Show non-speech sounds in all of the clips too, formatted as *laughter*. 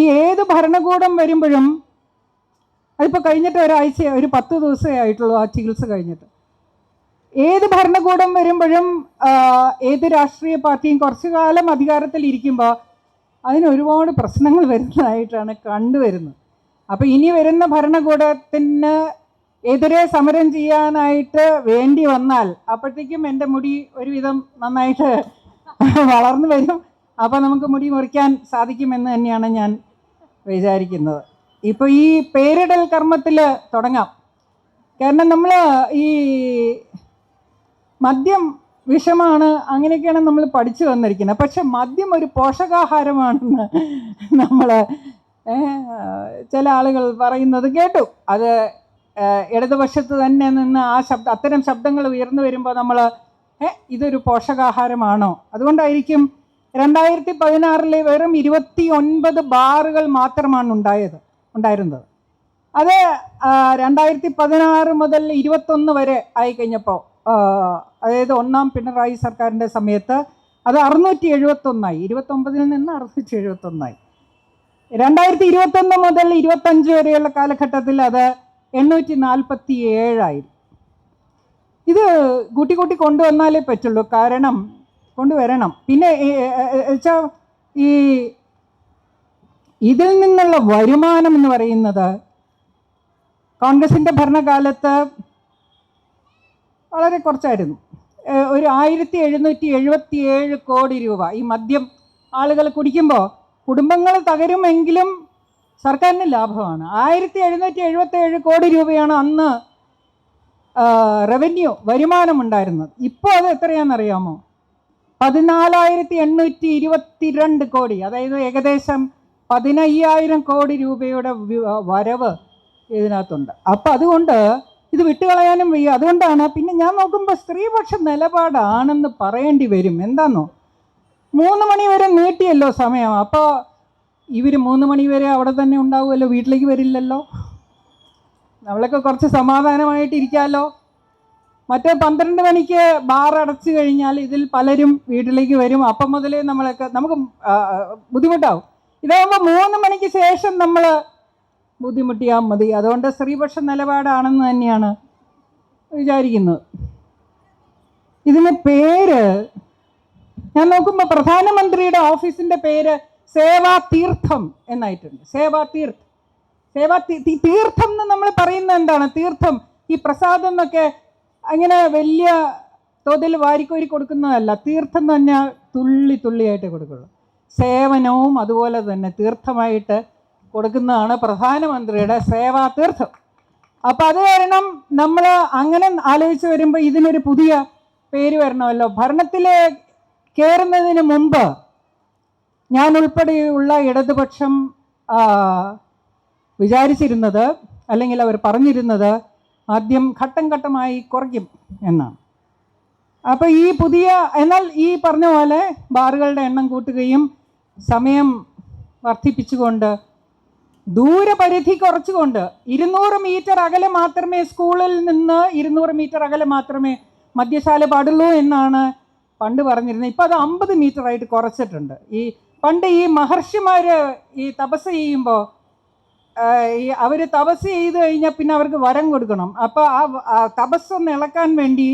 ഈ ഏത് ഭരണകൂടം വരുമ്പോഴും അതിപ്പോൾ കഴിഞ്ഞിട്ട് ഒരാഴ്ച ഒരു പത്ത് ദിവസമേ ആയിട്ടുള്ളൂ ആ ചികിത്സ കഴിഞ്ഞിട്ട്. ഏത് ഭരണകൂടം വരുമ്പോഴും ഏത് രാഷ്ട്രീയ പാർട്ടിയും കുറച്ചു കാലം അധികാരത്തിൽ ഇരിക്കുമ്പോൾ അതിന് ഒരുപാട് പ്രശ്നങ്ങൾ വരുന്നതായിട്ടാണ് കണ്ടുവരുന്നത്. അപ്പോൾ ഇനി വരുന്ന ഭരണകൂടത്തിന് എതിരെ സമരം ചെയ്യാനായിട്ട് വേണ്ടി വന്നാൽ അപ്പോഴത്തേക്കും എന്റെ മുടി ഒരുവിധം നന്നായിട്ട് വളർന്നു വരും. അപ്പോൾ നമുക്ക് മുടി മുറിക്കാൻ സാധിക്കുമെന്ന് തന്നെയാണ് ഞാൻ വിചാരിക്കുന്നത്. ഇപ്പോൾ ഈ പേരിടൽ കർമ്മത്തിൽ തുടങ്ങാം. കാരണം നമ്മൾ ഈ മദ്യം വിഷമാണ് അങ്ങനെയൊക്കെയാണ് നമ്മൾ പഠിച്ചു വന്നിരിക്കുന്നത്. പക്ഷെ മദ്യം ഒരു പോഷകാഹാരമാണെന്ന് നമ്മൾ ചില ആളുകൾ പറയുന്നത് കേട്ടു. അത് ഇടതുപക്ഷത്ത് തന്നെ നിന്ന് ആ ശബ്ദ അത്തരം ശബ്ദങ്ങൾ ഉയർന്നു വരുമ്പോൾ നമ്മൾ ഇതൊരു പോഷകാഹാരമാണോ? അതുകൊണ്ടായിരിക്കും രണ്ടായിരത്തി പതിനാറിലെ വെറും ഇരുപത്തി ഒൻപത് ബാറുകൾ മാത്രമാണ് ഉണ്ടായത് ഉണ്ടായിരുന്നത്. അത് രണ്ടായിരത്തി പതിനാറ് മുതൽ ഇരുപത്തൊന്ന് വരെ ആയിക്കഴിഞ്ഞപ്പോൾ അതായത് ഒന്നാം പിണറായി സർക്കാരിന്റെ സമയത്ത് അത് അറുന്നൂറ്റി എഴുപത്തൊന്നായി ഇരുപത്തൊമ്പതിൽ നിന്ന് അറുന്നൂറ്റി എഴുപത്തൊന്നായി രണ്ടായിരത്തി ഇരുപത്തൊന്ന് മുതൽ ഇരുപത്തഞ്ച് വരെയുള്ള കാലഘട്ടത്തിൽ അത് എണ്ണൂറ്റി നാൽപ്പത്തി ഏഴായി ഇത് കൂട്ടി കൂട്ടി കൊണ്ടുവന്നാലേ പറ്റുള്ളൂ. കാരണം കൊണ്ടുവരണം. പിന്നെ വെച്ചാൽ ഈ ഇതിൽ നിന്നുള്ള വരുമാനം എന്ന് പറയുന്നത് കോൺഗ്രസിന്റെ ഭരണകാലത്ത് വളരെ കുറച്ചായിരുന്നു. ഒരു ആയിരത്തി എഴുന്നൂറ്റി എഴുപത്തി ഏഴ് കോടി രൂപ. ഈ മദ്യം ആളുകൾ കുടിക്കുമ്പോൾ കുടുംബങ്ങൾ തകരുമെങ്കിലും സർക്കാരിന് ലാഭമാണ്. ആയിരത്തി എഴുന്നൂറ്റി എഴുപത്തി ഏഴ് കോടി രൂപയാണ് അന്ന് റവന്യൂ വരുമാനമുണ്ടായിരുന്നത് ഇപ്പോൾ അത് എത്രയാണെന്നറിയാമോ? പതിനാലായിരത്തി എണ്ണൂറ്റി ഇരുപത്തിരണ്ട് കോടി അതായത് ഏകദേശം പതിനയ്യായിരം കോടി രൂപയുടെ വരവ് ഇതിനകത്തുണ്ട്. അപ്പം അതുകൊണ്ട് ഇത് വിട്ടുകളയാനും വയ്യ. അതുകൊണ്ടാണ് പിന്നെ ഞാൻ നോക്കുമ്പോൾ സ്ത്രീപക്ഷ നിലപാടാണെന്ന് പറയേണ്ടി വരും. എന്താന്നോ? മൂന്ന് മണി വരെ നീട്ടിയല്ലോ സമയം. അപ്പോൾ ഇവർ മൂന്ന് മണി വരെ അവിടെ തന്നെ ഉണ്ടാവുമല്ലോ വീട്ടിലേക്ക് വരില്ലല്ലോ? നമ്മളൊക്കെ കുറച്ച് സമാധാനമായിട്ട് ഇരിക്കാമല്ലോ മറ്റേ പന്ത്രണ്ട് മണിക്ക് ബാർ അടച്ചു കഴിഞ്ഞാൽ ഇതിൽ പലരും വീട്ടിലേക്ക് വരും. അപ്പം മുതലേ നമ്മളൊക്കെ നമുക്ക് ബുദ്ധിമുട്ടാവും. ഇതാകുമ്പോൾ മൂന്ന് മണിക്ക് ശേഷം നമ്മൾ ബുദ്ധിമുട്ടിയാൽ മതി. അതുകൊണ്ട് സ്ത്രീപക്ഷ നിലപാടാണെന്ന് തന്നെയാണ് വിചാരിക്കുന്നത്. ഇതിന് പേര് ഞാൻ നോക്കുമ്പോൾ പ്രധാനമന്ത്രിയുടെ ഓഫീസിന്റെ പേര് സേവാ തീർത്ഥം എന്നായിട്ടുണ്ട്. സേവാ തീർത്ഥം. സേവാ തീർത്ഥം എന്ന് നമ്മൾ പറയുന്നത് എന്താണ്? തീർത്ഥം. ഈ പ്രസാദം എന്നൊക്കെ അങ്ങനെ വലിയ തോതിൽ വാരിക്കോരി കൊടുക്കുന്നതല്ല തീർത്ഥം തന്നെ തുള്ളി തുള്ളിയായിട്ട് കൊടുക്കുള്ളൂ. സേവനവും അതുപോലെ തന്നെ തീർത്ഥമായിട്ട് കൊടുക്കുന്നതാണ് പ്രധാനമന്ത്രിയുടെ സേവാ തീർത്ഥം അപ്പം അത് കാരണം നമ്മൾ അങ്ങനെ ആലോചിച്ച് വരുമ്പോൾ ഇതിനൊരു പുതിയ പേര് വരണമല്ലോ. ഭരണത്തിൽ കയറുന്നതിന് മുമ്പ് ഞാൻ ഉൾപ്പെടെയുള്ള ഇടതുപക്ഷം വിചാരിച്ചിരുന്നത് അല്ലെങ്കിൽ അവർ പറഞ്ഞിരുന്നത് ആദ്യം ഘട്ടം ഘട്ടമായി കുറയ്ക്കും എന്നാണ്. അപ്പോൾ ഈ പുതിയ എന്നാൽ ഈ പറഞ്ഞ പോലെ ബാറുകളുടെ എണ്ണം കൂട്ടുകയും സമയം വർദ്ധിപ്പിച്ചുകൊണ്ട് ദൂരപരിധി കുറച്ചുകൊണ്ട് ഇരുന്നൂറ് മീറ്റർ അകലെ മാത്രമേ സ്കൂളിൽ നിന്ന് ഇരുന്നൂറ് മീറ്റർ അകലെ മാത്രമേ മദ്യശാല പാടുള്ളൂ എന്നാണ് പണ്ട് പറഞ്ഞിരുന്നത്. ഇപ്പോൾ അത് അമ്പത് മീറ്റർ ആയിട്ട് കുറച്ചിട്ടുണ്ട്. ഈ പണ്ട് ഈ മഹർഷിമാർ ഈ തപസ് ചെയ്യുമ്പോൾ അവർ തപസ് ചെയ്ത് കഴിഞ്ഞാൽ പിന്നെ അവർക്ക് വരം കൊടുക്കണം. അപ്പോൾ ആ തപസ് നിളക്കാൻ വേണ്ടി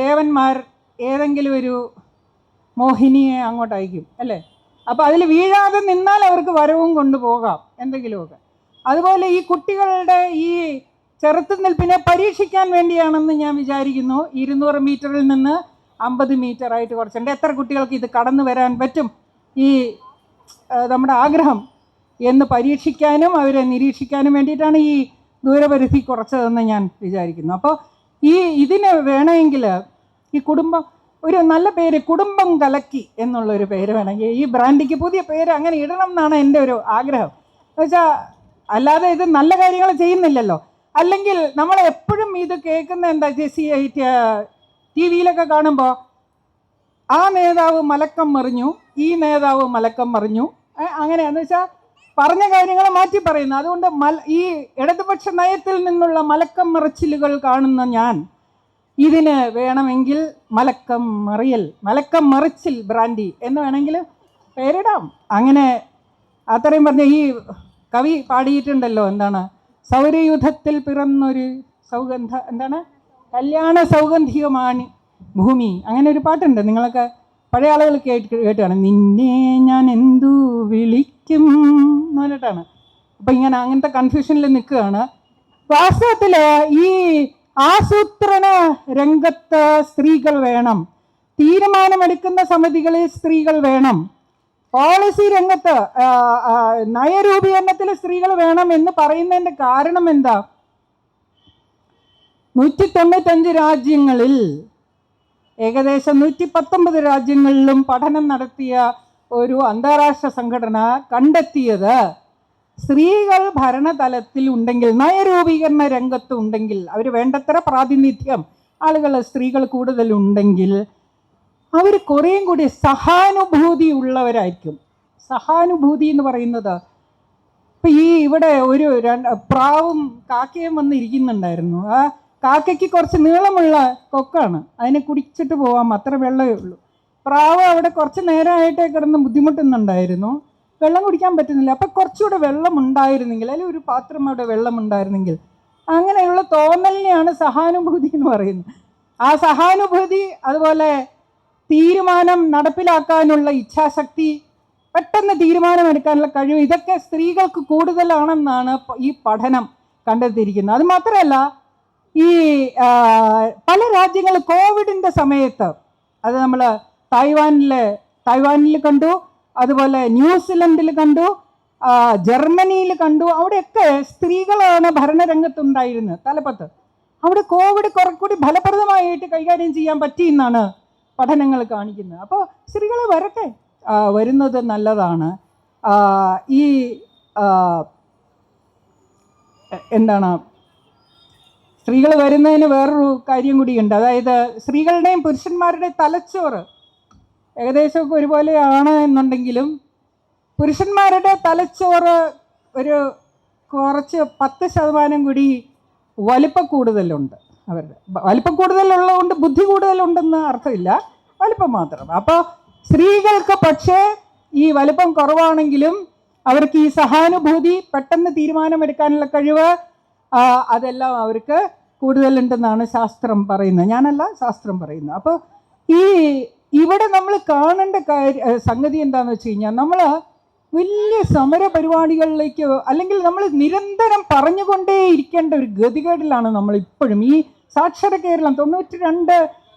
ദേവന്മാർ ഏതെങ്കിലും ഒരു മോഹിനിയെ അങ്ങോട്ട് അയക്കും അല്ലേ? അപ്പോൾ അതിൽ വീഴാതെ നിന്നാൽ അവർക്ക് വരവും കൊണ്ടുപോകാം എന്തെങ്കിലുമൊക്കെ. അതുപോലെ ഈ കുട്ടികളുടെ ഈ ചെറുത്തുനിൽപ്പിനെ പരീക്ഷിക്കാൻ വേണ്ടിയാണെന്ന് ഞാൻ വിചാരിക്കുന്നു. ഇരുന്നൂറ് മീറ്ററിൽ നിന്ന് അമ്പത് മീറ്ററായിട്ട് കുറച്ചുണ്ട്. എത്ര കുട്ടികൾക്ക് ഇത് കടന്നു വരാൻ പറ്റും? ഈ നമ്മുടെ ആഗ്രഹം. എന്ന് പരീക്ഷിക്കാനും അവരെ നിരീക്ഷിക്കാനും വേണ്ടിയിട്ടാണ് ഈ ദൂരപരിധി കുറച്ചതെന്ന് ഞാൻ വിചാരിക്കുന്നു. അപ്പോൾ ഈ ഇതിന് വേണമെങ്കിൽ ഈ കുടുംബം ഒരു നല്ല പേര് കുടുംബം കലക്കി എന്നുള്ളൊരു പേര് വേണമെങ്കിൽ ഈ ബ്രാൻഡിക്ക് പുതിയ പേര് അങ്ങനെ ഇടണം എന്നാണ് എന്റെ ഒരു ആഗ്രഹം. എന്നുവെച്ചാൽ അല്ലാതെ ഇത് നല്ല കാര്യങ്ങൾ ചെയ്യുന്നില്ലല്ലോ. അല്ലെങ്കിൽ നമ്മൾ എപ്പോഴും ഇത് കേൾക്കുന്ന എന്താ ജെസി ടി വിയിലൊക്കെ കാണുമ്പോൾ ആ നേതാവ് മലക്കം മറിഞ്ഞു ഈ നേതാവ് മലക്കം മറിഞ്ഞു അങ്ങനെയാണെന്ന് വെച്ചാൽ പറഞ്ഞ കാര്യങ്ങൾ മാറ്റി പറയുന്നു. അതുകൊണ്ട് മല ഈ ഇടതുപക്ഷ നയത്തിൽ നിന്നുള്ള മലക്കം മറിച്ചിലുകൾ കാണുന്ന ഞാൻ ഇതിന് വേണമെങ്കിൽ മലക്കം മറിയൽ മലക്കം മറിച്ചിൽ ബ്രാൻഡി എന്ന് വേണമെങ്കിൽ പേരിടാം. അങ്ങനെ അത്രയും പറഞ്ഞ ഈ കവി പാടിയിട്ടുണ്ടല്ലോ എന്താണ്? സൗരയുധത്തിൽ പിറന്നൊരു സൗഗന്ധ എന്താണ്? കല്യാണ സൗഗന്ധികമാണ് ഭൂമി. അങ്ങനെ ഒരു പാട്ടുണ്ട്. നിങ്ങളൊക്കെ പഴയ ആളുകൾ കേട്ട് കേട്ടാണ് നിന്നെ ഞാൻ എന്തു വിളിക്കും? എന്ന് പറഞ്ഞിട്ടാണ് അപ്പം ഇങ്ങനെ അങ്ങനത്തെ കൺഫ്യൂഷനിൽ നിൽക്കുകയാണ്. വാസ്തവത്തിൽ ഈ ആസൂത്രണ രംഗത്ത് സ്ത്രീകൾ വേണം. തീരുമാനമെടുക്കുന്ന സമിതികളിൽ സ്ത്രീകൾ വേണം. പോളിസി രംഗത്ത് നയരൂപീകരണത്തിൽ സ്ത്രീകൾ വേണം എന്ന് പറയുന്നതിന്റെ കാരണം എന്താ? നൂറ്റി തൊണ്ണൂറ്റഞ്ച് രാജ്യങ്ങളിൽ ഏകദേശം നൂറ്റി പത്തൊമ്പത് രാജ്യങ്ങളിലും പഠനം നടത്തിയ ഒരു അന്താരാഷ്ട്ര സംഘടന കണ്ടെത്തിയത്. സ്ത്രീകൾ ഭരണതലത്തിൽ ഉണ്ടെങ്കിൽ നയരൂപീകരണ രംഗത്ത് ഉണ്ടെങ്കിൽ അവർ വേണ്ടത്ര പ്രാതിനിധ്യം ആളുകൾ സ്ത്രീകൾ കൂടുതലുണ്ടെങ്കിൽ അവർ കുറേയും കൂടി സഹാനുഭൂതി ഉള്ളവരായിരിക്കും. സഹാനുഭൂതി എന്ന് പറയുന്നത് ഇപ്പം ഈ ഇവിടെ ഒരു പ്രാവും കാക്കയും വന്നിരിക്കുന്നുണ്ടായിരുന്നു ആ കാക്കയ്ക്ക് കുറച്ച് നീളമുള്ള കൊക്കാണ്. അതിനെ കുടിച്ചിട്ട് പോവാം. അത്ര വെള്ളമേ ഉള്ളൂ. പ്രാവ് അവിടെ കുറച്ച് നേരമായിട്ടേ കിടന്ന് ബുദ്ധിമുട്ടുന്നുണ്ടായിരുന്നു. വെള്ളം കുടിക്കാൻ പറ്റുന്നില്ല. അപ്പം കുറച്ചുകൂടെ വെള്ളം ഉണ്ടായിരുന്നെങ്കിൽ അല്ലെങ്കിൽ ഒരു പാത്രം അവിടെ വെള്ളം ഉണ്ടായിരുന്നെങ്കിൽ അങ്ങനെയുള്ള തോന്നലിനെയാണ് സഹാനുഭൂതി എന്ന് പറയുന്നത്. ആ സഹാനുഭൂതി അതുപോലെ തീരുമാനം നടപ്പിലാക്കാനുള്ള ഇച്ഛാശക്തി പെട്ടെന്ന് തീരുമാനമെടുക്കാനുള്ള കഴിവ് ഇതൊക്കെ സ്ത്രീകൾക്ക് കൂടുതലാണെന്നാണ് ഈ പഠനം കണ്ടെത്തിയിരിക്കുന്നത്. അത് മാത്രമല്ല ഈ പല രാജ്യങ്ങൾ കോവിഡിന്റെ സമയത്ത് അത് നമ്മൾ തായ്വാനിൽ തായ്വാനിൽ കണ്ടു അതുപോലെ ന്യൂസിലൻഡിൽ കണ്ടു ജർമ്മനിയിൽ കണ്ടു അവിടെയൊക്കെ സ്ത്രീകളാണ് ഭരണരംഗത്തുണ്ടായിരുന്നത് തലപ്പത്ത്. അവിടെ കോവിഡ് കുറച്ചുകൂടി ഫലപ്രദമായിട്ട് കൈകാര്യം ചെയ്യാൻ പറ്റി എന്നാണ് പഠനങ്ങൾ കാണിക്കുന്നത്. അപ്പോൾ സ്ത്രീകൾ വരട്ടെ വരുന്നത് നല്ലതാണ്. ഈ എന്താണ് സ്ത്രീകൾ വരുന്നതിന് വേറൊരു കാര്യം കൂടിയുണ്ട്. അതായത് സ്ത്രീകളുടെയും പുരുഷന്മാരുടെയും തലച്ചോറ് ഏകദേശമൊക്കെ ഒരുപോലെയാണ് എന്നുണ്ടെങ്കിലും പുരുഷന്മാരുടെ തലച്ചോറ് ഒരു കുറച്ച് പത്ത് ശതമാനം കൂടി വലിപ്പ കൂടുതലുണ്ട്. അവരുടെ വലിപ്പ കൂടുതലുള്ളതുകൊണ്ട് ബുദ്ധി കൂടുതലുണ്ടെന്ന് അർത്ഥമില്ല. വലിപ്പം മാത്രം. അപ്പോൾ സ്ത്രീകൾക്ക് പക്ഷേ ഈ വലിപ്പം കുറവാണെങ്കിലും അവർക്ക് ഈ സഹാനുഭൂതി പെട്ടെന്ന് തീരുമാനമെടുക്കാനുള്ള കഴിവ് അതെല്ലാം അവർക്ക് കൂടുതലുണ്ടെന്നാണ് ശാസ്ത്രം പറയുന്നത്. ഞാനല്ല ശാസ്ത്രം പറയുന്നത്. അപ്പോൾ ഈ ഇവിടെ നമ്മൾ കാണേണ്ട കാര്യ സംഗതി എന്താണെന്ന് വെച്ച് കഴിഞ്ഞാൽ നമ്മൾ വലിയ സമര പരിപാടികളിലേക്ക് അല്ലെങ്കിൽ നമ്മൾ നിരന്തരം പറഞ്ഞുകൊണ്ടേ ഇരിക്കേണ്ട ഒരു ഗതികേടിലാണ് നമ്മൾ ഇപ്പോഴും. ഈ സാക്ഷര കേരളം തൊണ്ണൂറ്റി രണ്ട്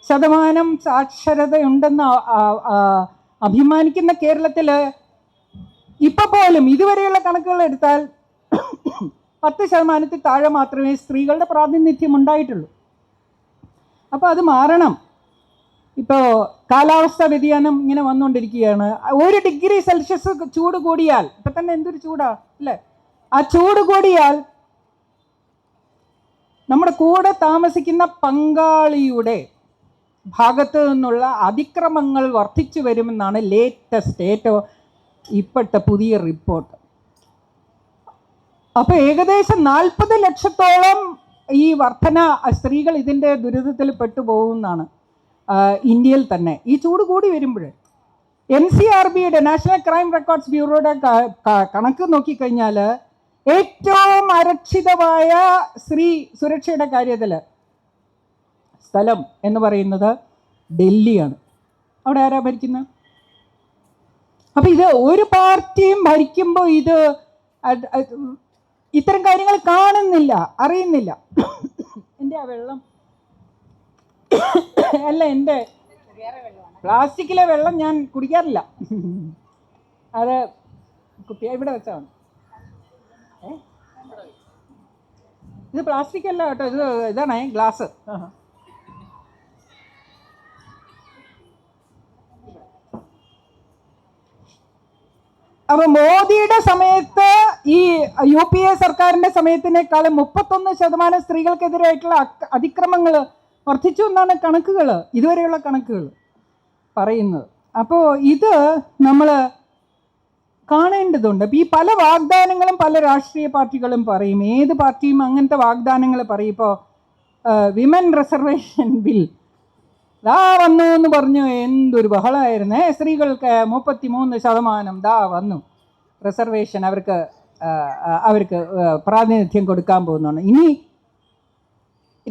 ശതമാനം സാക്ഷരതയുണ്ടെന്ന് അഭിമാനിക്കുന്ന കേരളത്തിൽ ഇപ്പോൾ പോലും ഇതുവരെയുള്ള കണക്കുകൾ എടുത്താൽ പത്ത് ശതമാനത്തിൽ താഴെ മാത്രമേ സ്ത്രീകളുടെ പ്രാതിനിധ്യം ഉണ്ടായിട്ടുള്ളൂ. അപ്പോൾ അത് മാറണം. ഇപ്പോൾ കാലാവസ്ഥ വ്യതിയാനം ഇങ്ങനെ വന്നുകൊണ്ടിരിക്കുകയാണ്. ഒരു ഡിഗ്രി സെൽഷ്യസ് ചൂട് കൂടിയാൽ ഇപ്പം തന്നെ എന്തൊരു ചൂടാണ് അല്ലേ? ആ ചൂട് കൂടിയാൽ നമ്മുടെ കൂടെ താമസിക്കുന്ന പങ്കാളിയുടെ ഭാഗത്തു നിന്നുള്ള അതിക്രമങ്ങൾ വർദ്ധിച്ചു വരുമെന്നാണ് ലേറ്റസ്റ്റ് ഏറ്റവും ഇപ്പോഴത്തെ പുതിയ റിപ്പോർട്ട് അപ്പോൾ ഏകദേശം നാൽപ്പത് ലക്ഷത്തോളം ഈ വർധന സ്ത്രീകൾ ഇതിന്റെ ദുരിതത്തിൽ പെട്ടുപോകുമെന്നാണ് ആ, ഇന്ത്യയിൽ തന്നെ. ഈ ചൂട് കൂടി വരുമ്പോൾ എൻ സി ആർ ബിയുടെ നാഷണൽ ക്രൈം റെക്കോർഡ്സ് ബ്യൂറോയുടെ കണക്ക് നോക്കിക്കഴിഞ്ഞാൽ ഏറ്റവും അരക്ഷിതമായ സ്ത്രീ സുരക്ഷയുടെ കാര്യത്തിൽ സ്ഥലം എന്ന് പറയുന്നത് ഡൽഹിയാണ്. അവിടെ ആരാ ഭരിക്കുന്നത് അപ്പം ഇത് ഒരു പാർട്ടിയും ഭരിക്കുമ്പോൾ ഇത് ഇത്തരം കാര്യങ്ങൾ കാണുന്നില്ല അറിയുന്നില്ല. എന്റെ ആ വെള്ളം അല്ല എന്റെ പ്ലാസ്റ്റിക്കിലെ വെള്ളം ഞാൻ കുടിക്കാറില്ല. അത് കുട്ടിയെ ഇവിടെ വെച്ചാൽ മതി. ഇത് പ്ലാസ്റ്റിക് അല്ല കേട്ടോ ഇത് ഇതാണേ ഗ്ലാസ്. അപ്പൊ മോദിയുടെ സമയത്ത് ഈ യു പി എ സർക്കാരിന്റെ സമയത്തിനേക്കാളും മുപ്പത്തൊന്ന് ശതമാനം സ്ത്രീകൾക്കെതിരായിട്ടുള്ള അതിക്രമങ്ങൾ വർദ്ധിച്ചു എന്നാണ് കണക്കുകൾ ഇതുവരെയുള്ള കണക്കുകൾ പറയുന്നത്. അപ്പോൾ ഇത് നമ്മൾ കാണേണ്ടതുണ്ട്. ഈ പല വാഗ്ദാനങ്ങളും പല രാഷ്ട്രീയ പാർട്ടികളും പറയും. ഏത് പാർട്ടിയും അങ്ങനത്തെ വാഗ്ദാനങ്ങൾ പറയും. ഇപ്പോൾ വിമൻ റിസർവേഷൻ ബിൽ ദാ വന്നു എന്ന് പറഞ്ഞു. എന്തൊരു ബഹളമായിരുന്നേ സ്ത്രീകൾക്ക് മുപ്പത്തി മൂന്ന് ശതമാനം ദാ വന്നു. റിസർവേഷൻ അവർക്ക് അവർക്ക് പ്രാതിനിധ്യം കൊടുക്കാൻ പോകുന്നതാണ് ഇനി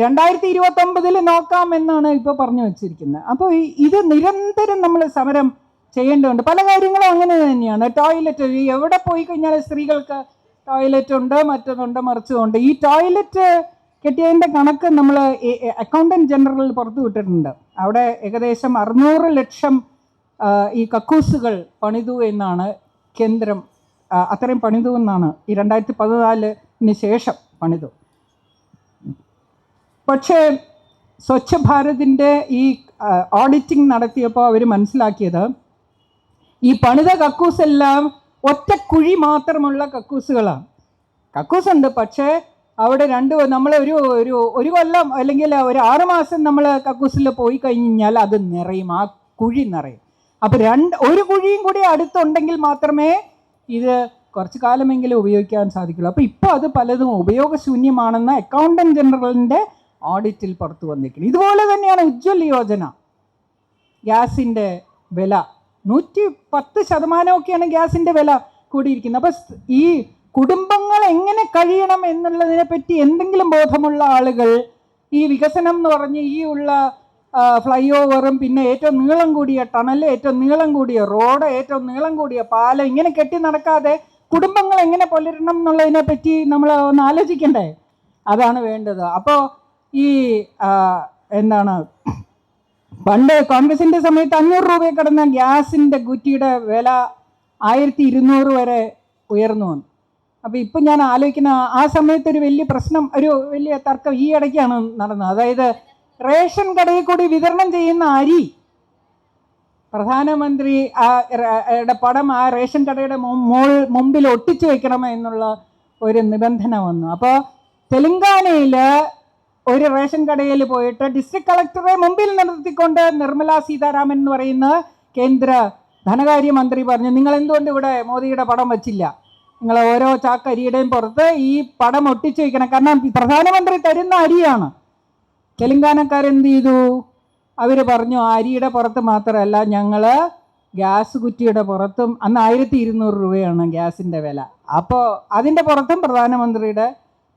രണ്ടായിരത്തി ഇരുപത്തൊമ്പതിൽ നോക്കാം എന്നാണ് ഇപ്പോൾ പറഞ്ഞു വെച്ചിരിക്കുന്നത്. അപ്പോൾ ഇത് നിരന്തരം നമ്മൾ സമരം ചെയ്യേണ്ടതുണ്ട്. പല കാര്യങ്ങളും അങ്ങനെ തന്നെയാണ്. ടോയ്ലറ്റ് എവിടെ പോയി കഴിഞ്ഞാൽ സ്ത്രീകൾക്ക് ടോയ്ലറ്റ് ഉണ്ട് മറ്റതുണ്ട് മറിച്ചതുണ്ട്. ഈ ടോയ്ലറ്റ് കെട്ടിയതിന്റെ കണക്ക് നമ്മൾ അക്കൗണ്ടന്റ് ജനറലിൽ പുറത്തു വിട്ടിട്ടുണ്ട്. അവിടെ ഏകദേശം അറുന്നൂറ് ലക്ഷം ഈ കക്കൂസുകൾ പണിതു എന്നാണ് കേന്ദ്രം അത്രയും പണിതു എന്നാണ് ഈ രണ്ടായിരത്തി പതിനാലിന് ശേഷം പണിതു. പക്ഷേ സ്വച്ഛ ഭാരതിന്റെ ഈ ഓഡിറ്റിംഗ് നടത്തിയപ്പോൾ അവർ മനസ്സിലാക്കിയത് ഈ പണിത കക്കൂസെല്ലാം ഒറ്റ കുഴി മാത്രമുള്ള കക്കൂസുകളാണ്. കക്കൂസുണ്ട് പക്ഷേ അവിടെ രണ്ട് നമ്മൾ ഒരു ഒരു ഒരു കൊല്ലം അല്ലെങ്കിൽ ഒരു ആറുമാസം നമ്മൾ കക്കൂസിൽ പോയി കഴിഞ്ഞാൽ അത് നിറയും ആ കുഴി നിറയും. അപ്പോൾ രണ്ട് ഒരു കുഴിയും കൂടി അടുത്തുണ്ടെങ്കിൽ മാത്രമേ ഇത് കുറച്ച് കാലമെങ്കിലും ഉപയോഗിക്കാൻ സാധിക്കുള്ളൂ. അപ്പോൾ ഇപ്പോൾ അത് പലതും ഉപയോഗശൂന്യമാണെന്ന് അക്കൗണ്ടന്റ് ജനറലിന്റെ ഓഡിറ്റിൽ പുറത്തു വന്നിരിക്കുന്നത് ഇതുപോലെ തന്നെയാണ് ഉജ്ജ്വൽ യോജന. ഗ്യാസിന്റെ വില നൂറ്റി പത്ത് ശതമാനമൊക്കെയാണ് ഗ്യാസിന്റെ വില കൂടിയിരിക്കുന്നത്. അപ്പോൾ ഈ കുടുംബങ്ങൾ എങ്ങനെ കഴിയണം എന്നുള്ളതിനെ പറ്റി എന്തെങ്കിലും ബോധമുള്ള ആളുകൾ ഈ വികസനം എന്ന് പറഞ്ഞ് ഈ ഉള്ള ഫ്ലൈ ഓവറും പിന്നെ ഏറ്റവും നീളം കൂടിയ ടണൽ ഏറ്റവും നീളം കൂടിയ റോഡ് ഏറ്റവും നീളം കൂടിയ പാലം ഇങ്ങനെ കെട്ടി നടക്കാതെ കുടുംബങ്ങൾ എങ്ങനെ പുലരണം എന്നുള്ളതിനെ പറ്റി നമ്മൾ ഒന്ന് ആലോചിക്കണ്ടേ? അതാണ് വേണ്ടത്. അപ്പോൾ ഈ എന്താണ് പണ്ട് കോൺഗ്രസിന്റെ സമയത്ത് അഞ്ഞൂറ് രൂപയെ കടന്ന ഗ്യാസിന്റെ കുറ്റിയുടെ വില ആയിരത്തി ഇരുന്നൂറ് വരെ ഉയർന്നു വന്നു. അപ്പോൾ ഇപ്പം ഞാൻ ആലോചിക്കുന്ന ആ സമയത്ത് ഒരു വലിയ പ്രശ്നം ഒരു വലിയ തർക്കം ഈ ഇടയ്ക്കാണ് നടന്നത്. അതായത് റേഷൻ കടയിൽ കൂടി വിതരണം ചെയ്യുന്ന അരി പ്രധാനമന്ത്രി ആ പടം ആ റേഷൻ കടയുടെ മോൾ മുമ്പിൽ ഒട്ടിച്ചു വെക്കണം എന്നുള്ള ഒരു നിബന്ധന വന്നു. അപ്പോൾ തെലങ്കാനയിൽ ഒരു റേഷൻ കടയിൽ പോയിട്ട് ഡിസ്ട്രിക്ട് കളക്ടറെ മുമ്പിൽ നിർത്തിക്കൊണ്ട് നിർമ്മല സീതാരാമൻ എന്ന് പറയുന്ന കേന്ദ്ര ധനകാര്യമന്ത്രി പറഞ്ഞു നിങ്ങൾ എന്തുകൊണ്ട് ഇവിടെ മോദിയുടെ പടം വച്ചില്ല? നിങ്ങൾ ഓരോ ചാക്കരിയുടെയും പുറത്ത് ഈ പടം ഒട്ടിച്ചു വയ്ക്കണം കാരണം പ്രധാനമന്ത്രി തരുന്ന അരിയാണ്. തെലങ്കാനക്കാരെന്ത് ചെയ്തു? അവർ പറഞ്ഞു അരിയുടെ പുറത്ത് മാത്രമല്ല ഞങ്ങൾ ഗ്യാസ് കുറ്റിയുടെ പുറത്തും അന്ന് ആയിരത്തി ഇരുന്നൂറ് രൂപയാണ് ഗ്യാസിന്റെ വില. അപ്പോൾ അതിന്റെ പുറത്തും പ്രധാനമന്ത്രിയുടെ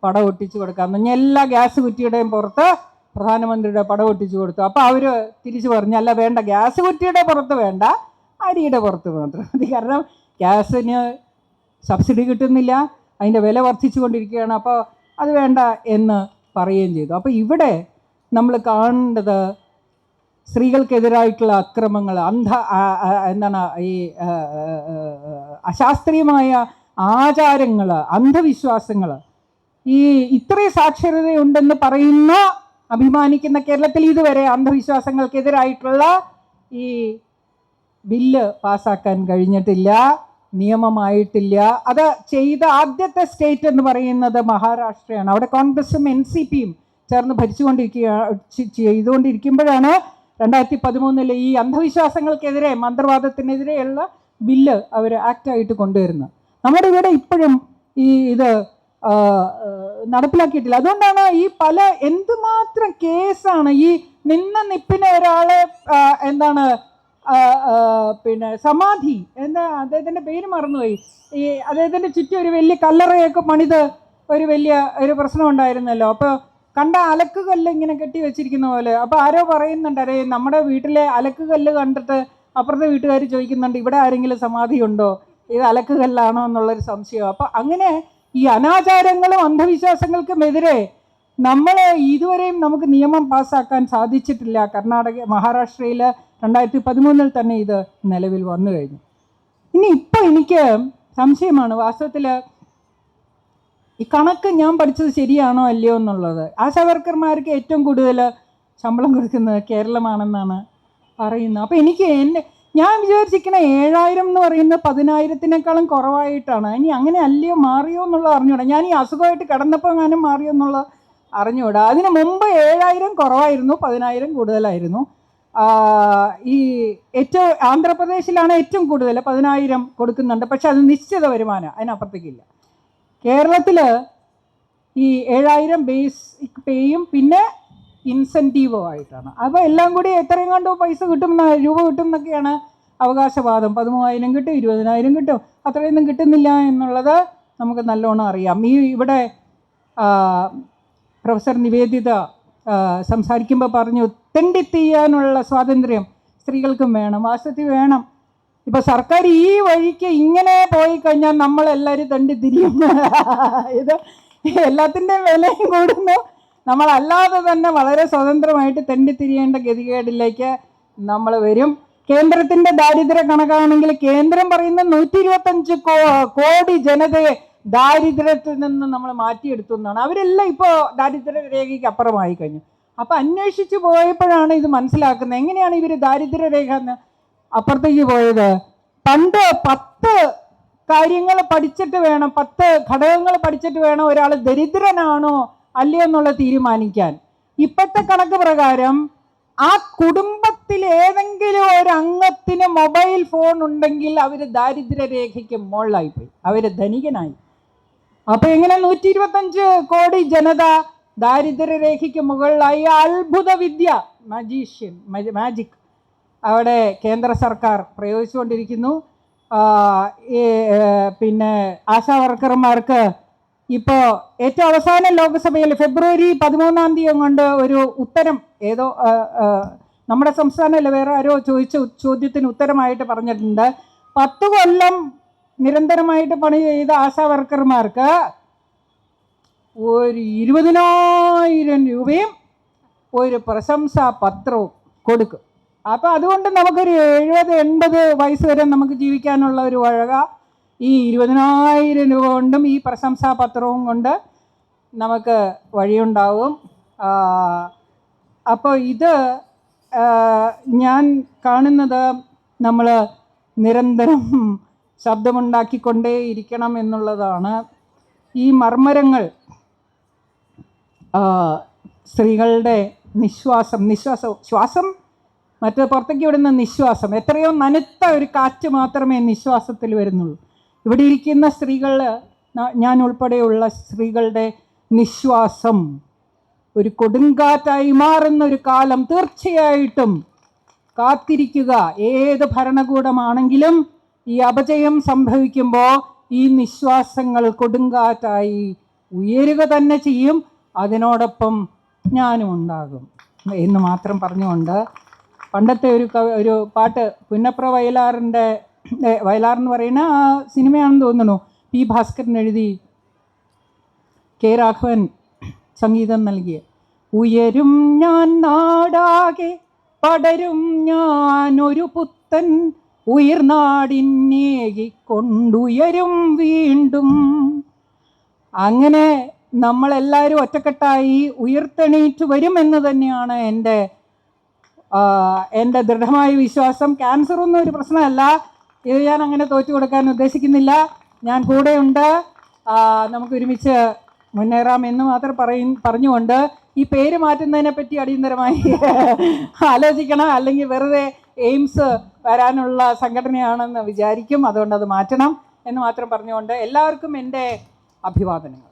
പടം ഒട്ടിച്ചു കൊടുക്കാം. എന്ന് എല്ലാ ഗ്യാസ് കുറ്റിയുടെയും പുറത്ത് പ്രധാനമന്ത്രിയുടെ പടം ഒട്ടിച്ചു കൊടുത്തു. അപ്പോൾ അവർ തിരിച്ചു പറഞ്ഞു അല്ല വേണ്ട ഗ്യാസ് കുറ്റിയുടെ പുറത്ത് വേണ്ട അരിയുടെ പുറത്ത് മാത്രം മതി. കാരണം ഗ്യാസിന് സബ്സിഡി കിട്ടുന്നില്ല അതിന്റെ വില വർദ്ധിച്ചു കൊണ്ടിരിക്കുകയാണ് അപ്പോൾ അത് വേണ്ട എന്ന് പറയുകയും ചെയ്തു. അപ്പോൾ ഇവിടെ നമ്മൾ കാണേണ്ടത് സ്ത്രീകൾക്കെതിരായിട്ടുള്ള അക്രമങ്ങൾ അന്ധ എന്താണ് ഈ അശാസ്ത്രീയമായ ആചാരങ്ങൾ അന്ധവിശ്വാസങ്ങൾ ഈ ഇത്രയും സാക്ഷരതയുണ്ടെന്ന് പറയുന്ന അഭിമാനിക്കുന്ന കേരളത്തിൽ ഇതുവരെ അന്ധവിശ്വാസങ്ങൾക്കെതിരായിട്ടുള്ള ഈ ബില്ല് പാസ്സാക്കാൻ കഴിഞ്ഞിട്ടില്ല. നിയമമായിട്ടില്ല. അത് ചെയ്ത ആദ്യത്തെ സ്റ്റേറ്റ് എന്ന് പറയുന്നത് മഹാരാഷ്ട്രയാണ്. അവിടെ കോൺഗ്രസും എൻ സി പിയും ചേർന്ന് ഭരിച്ചുകൊണ്ടിരിക്കുക ചെയ്തുകൊണ്ടിരിക്കുമ്പോഴാണ് രണ്ടായിരത്തി പതിമൂന്നിൽ ഈ അന്ധവിശ്വാസങ്ങൾക്കെതിരെ മന്ത്രവാദത്തിനെതിരെയുള്ള ബില്ല് അവർ ആക്റ്റായിട്ട് കൊണ്ടുവരുന്നത്. നമ്മുടെ ഇവിടെ ഇപ്പോഴും ഈ ഇത് നടപ്പിലാക്കിയിട്ടില്ല. അതുകൊണ്ടാണ് ഈ പല എന്തുമാത്രം കേസാണ് ഈ നിന്ന നിപ്പിനെ ഒരാളെ എന്താണ് പിന്നെ സമാധി എന്ന അദ്ദേഹത്തിന്റെ പേര് മറന്നുപോയി. ഈ അദ്ദേഹത്തിന്റെ ചുറ്റും ഒരു വലിയ കല്ലറയൊക്കെ പണിത് ഒരു വലിയ ഒരു പ്രശ്നം ഉണ്ടായിരുന്നല്ലോ. അപ്പോൾ കണ്ട അലക്കുകല്ല് ഇങ്ങനെ കെട്ടി വെച്ചിരിക്കുന്ന പോലെ. അപ്പോൾ ആരോ പറയുന്നുണ്ട് അരേ നമ്മുടെ വീട്ടിലെ അലക്കുകല്ല് കണ്ടിട്ട് അപ്പുറത്തെ വീട്ടുകാർ ചോദിക്കുന്നുണ്ട് ഇവിടെ ആരെങ്കിലും സമാധി ഉണ്ടോ? ഇത് അലക്കുകല്ലാണോ എന്നുള്ളൊരു സംശയം. അപ്പോൾ അങ്ങനെ ഈ അനാചാരങ്ങളും അന്ധവിശ്വാസങ്ങൾക്കുമെതിരെ നമ്മൾ ഇതുവരെയും നമുക്ക് നിയമം പാസ്സാക്കാൻ സാധിച്ചിട്ടില്ല. കർണാടക മഹാരാഷ്ട്രയിൽ രണ്ടായിരത്തി പതിമൂന്നിൽ തന്നെ ഇത് നിലവിൽ വന്നു കഴിഞ്ഞു. ഇനി ഇപ്പോൾ എനിക്ക് സംശയമാണ് വാസ്തവത്തിൽ ഈ കണക്ക് ഞാൻ പഠിച്ചത് ശരിയാണോ അല്ലയോ എന്നുള്ളത്. ആശാവർക്കർമാർക്ക് ഏറ്റവും കൂടുതൽ ശമ്പളം കൊടുക്കുന്നത് കേരളമാണെന്നാണ് പറയുന്നത്. അപ്പോൾ എനിക്ക് എന്നെ ഞാൻ വിചാരിച്ചിരിക്കണ ഏഴായിരം എന്ന് പറയുന്നത് പതിനായിരത്തിനേക്കാളും കുറവായിട്ടാണ്. ഇനി അങ്ങനെ അല്ലയോ മാറിയോ എന്നുള്ളത് അറിഞ്ഞൂടാ. ഞാൻ ഈ അസുഖമായിട്ട് കിടന്നപ്പോൾ ഞാനും മാറിയോ എന്നുള്ളത് അറിഞ്ഞൂടാ. അതിന് മുമ്പ് ഏഴായിരം കുറവായിരുന്നു പതിനായിരം കൂടുതലായിരുന്നു. ഈ ഏറ്റവും ആന്ധ്രാപ്രദേശിലാണ് ഏറ്റവും കൂടുതൽ പതിനായിരം കൊടുക്കുന്നുണ്ട്. പക്ഷെ അത് നിശ്ചിത വരുമാനം അതിനപ്പുറത്തേക്കില്ല. കേരളത്തിൽ ഈ ഏഴായിരം ബേസിക് പേയും പിന്നെ ഇൻസെന്റീവോ ആയിട്ടാണ്. അപ്പോൾ എല്ലാം കൂടി എത്രയും കണ്ടോ പൈസ കിട്ടും രൂപ കിട്ടും എന്നൊക്കെയാണ് അവകാശവാദം. പതിമൂവായിരം കിട്ടും ഇരുപതിനായിരം കിട്ടും. അത്രയൊന്നും കിട്ടുന്നില്ല എന്നുള്ളത് നമുക്ക് നല്ലോണം അറിയാം. ഈ ഇവിടെ പ്രൊഫസർ നിവേദിത സംസാരിക്കുമ്പോൾ പറഞ്ഞു തെണ്ടിത്തീയാനുള്ള സ്വാതന്ത്ര്യം സ്ത്രീകൾക്കും വേണം വാസ്തവത്തിൽ വേണം. ഇപ്പൊ സർക്കാർ ഈ വഴിക്ക് ഇങ്ങനെ പോയി കഴിഞ്ഞാൽ നമ്മളെല്ലാവരും തണ്ടി തിരിയും *laughs* ഇത് എല്ലാത്തിന്റെയും വിലയും കൂടുന്നു. നമ്മളല്ലാതെ തന്നെ വളരെ സ്വതന്ത്രമായിട്ട് തെണ്ടി തിരിയേണ്ട ഗതികേടിലേക്ക് നമ്മൾ വരും. കേന്ദ്രത്തിന്റെ ദാരിദ്ര്യ കണക്കാണെങ്കിൽ കേന്ദ്രം പറയുന്ന നൂറ്റി ഇരുപത്തഞ്ച് കോടി ജനതയെ ദാരിദ്ര്യത്തിൽ നിന്ന് നമ്മൾ മാറ്റിയെടുത്തു എന്നാണ് അവരെല്ലാം ഇപ്പോൾ ദാരിദ്ര്യ രേഖയ്ക്ക് അപ്പുറമായി കഴിഞ്ഞു. അപ്പോൾ അന്വേഷിച്ച് പോയപ്പോഴാണ് ഇത് മനസ്സിലാക്കുന്നത്. എങ്ങനെയാണ് ഇവർ ദാരിദ്ര്യ രേഖ എന്ന് അപ്പുറത്തേക്ക് പോയത്? പണ്ട് പത്ത് കാര്യങ്ങൾ പഠിച്ചിട്ട് വേണം പത്ത് ഘടകങ്ങൾ പഠിച്ചിട്ട് വേണം ഒരാൾ ദരിദ്രനാണോ അല്ലയോ എന്നുള്ള തീരുമാനിക്കാൻ. ഇപ്പോഴത്തെ കണക്ക് പ്രകാരം ആ കുടുംബത്തിൽ ഏതെങ്കിലും ഒരു അംഗത്തിന് മൊബൈൽ ഫോൺ ഉണ്ടെങ്കിൽ അവർ ദാരിദ്ര്യരേഖയ്ക്ക് മുകളിലായിപ്പോയി അവർ ധനികനായി. അപ്പൊ എങ്ങനെ നൂറ്റി ഇരുപത്തഞ്ച് കോടി ജനത ദാരിദ്ര്യരേഖയ്ക്ക് മുകളിലായി? അത്ഭുത വിദ്യ. മജീഷ്യൻ മാജിക് അവിടെ കേന്ദ്ര സർക്കാർ പ്രയോഗിച്ചുകൊണ്ടിരിക്കുന്നു. പിന്നെ ആശാ വർക്കർമാർക്ക് ഇപ്പോൾ ഏറ്റവും അവസാന ലോക്സഭയിൽ ഫെബ്രുവരി പതിമൂന്നാം തീയതി കൊണ്ട് ഒരു ഉത്തരം ഏതോ നമ്മുടെ സംസ്ഥാനമല്ല വേറെ ആരോ ചോദിച്ച ചോദ്യത്തിന് ഉത്തരമായിട്ട് പറഞ്ഞിട്ടുണ്ട്. പത്ത് കൊല്ലം നിരന്തരമായിട്ട് പണി ചെയ്ത ആശാ വർക്കർമാർക്ക് ഒരു ഇരുപതിനായിരം രൂപയും ഒരു പ്രശംസാ പത്രവും കൊടുക്കും. അപ്പോൾ അതുകൊണ്ട് നമുക്കൊരു എഴുപത് എൺപത് വയസ്സ് വരെ നമുക്ക് ജീവിക്കാനുള്ള ഒരു വഴക ഈ ഇരുപതിനായിരം രൂപ കൊണ്ടും ഈ പ്രശംസാ പത്രവും കൊണ്ട് നമുക്ക് വഴിയുണ്ടാവും. അപ്പോൾ ഇത് ഞാൻ കാണുന്നത് നമ്മൾ നിരന്തരം ശബ്ദമുണ്ടാക്കിക്കൊണ്ടേ ഇരിക്കണം എന്നുള്ളതാണ് ഈ മർമ്മരങ്ങൾ സ്ത്രീകളുടെ നിശ്വാസം. നിശ്വാസം ശ്വാസം? മറ്റേ പുറത്തേക്ക് വിടുന്ന നിശ്വാസം. എത്രയോ നനുത്ത ഒരു കാറ്റ് മാത്രമേ നിശ്വാസത്തിൽ വരുന്നുള്ളൂ. ഇവിടെ ഇരിക്കുന്ന സ്ത്രീകൾ ഞാൻ ഉൾപ്പെടെയുള്ള സ്ത്രീകളുടെ നിശ്വാസം ഒരു കൊടുങ്കാറ്റായി മാറുന്ന ഒരു കാലം തീർച്ചയായിട്ടും കാത്തിരിക്കുക. ഏത് ഭരണകൂടമാണെങ്കിലും ഈ അപജയം സംഭവിക്കുമ്പോൾ ഈ നിശ്വാസങ്ങൾ കൊടുങ്കാറ്റായി ഉയരുക തന്നെ ചെയ്യും. അതിനോടൊപ്പം ഞാനും ഉണ്ടാകും എന്ന് മാത്രം പറഞ്ഞുകൊണ്ട് പണ്ടത്തെ ഒരു ഒരു പാട്ട് പുന്നപ്ര വയലാറിന്റെ വയലാർ എന്ന് പറയുന്ന ആ സിനിമയാണെന്ന് തോന്നുന്നു. പി ഭാസ്കരൻ എഴുതി. കെ രാഘവൻ സംഗീതം നൽകിയ ഉയരും ഞാൻ നാടാകെ പടരും ഞാൻ ഒരു പുത്തൻ ഉയർനാടിനേകിക്കൊണ്ടുയരും വീണ്ടും. അങ്ങനെ നമ്മളെല്ലാവരും ഒറ്റക്കെട്ടായി ഉയർത്തെണീറ്റ് വരുമെന്ന് തന്നെയാണ് എന്റെ എന്റെ ദൃഢമായ വിശ്വാസം. ക്യാൻസർ ഒന്നും ഒരു പ്രശ്നമല്ല. ഇത് ഞാൻ അങ്ങനെ തോറ്റു കൊടുക്കാൻ ഉദ്ദേശിക്കുന്നില്ല. ഞാൻ കൂടെയുണ്ട്. നമുക്ക് ഒരുമിച്ച് മുന്നേറാം എന്ന് മാത്രം പറയും പറഞ്ഞുകൊണ്ട് ഈ പേര് മാറ്റുന്നതിനെ പറ്റി അടിയന്തരമായി *laughs* ആലോചിക്കണം. അല്ലെങ്കിൽ വെറുതെ എയിംസ് വരാനുള്ള സംഘടനയാണെന്ന് വിചാരിക്കും. അതുകൊണ്ട് അത് മാറ്റണം എന്ന് മാത്രം പറഞ്ഞുകൊണ്ട് എല്ലാവർക്കും എന്റെ അഭിവാദനങ്ങൾ.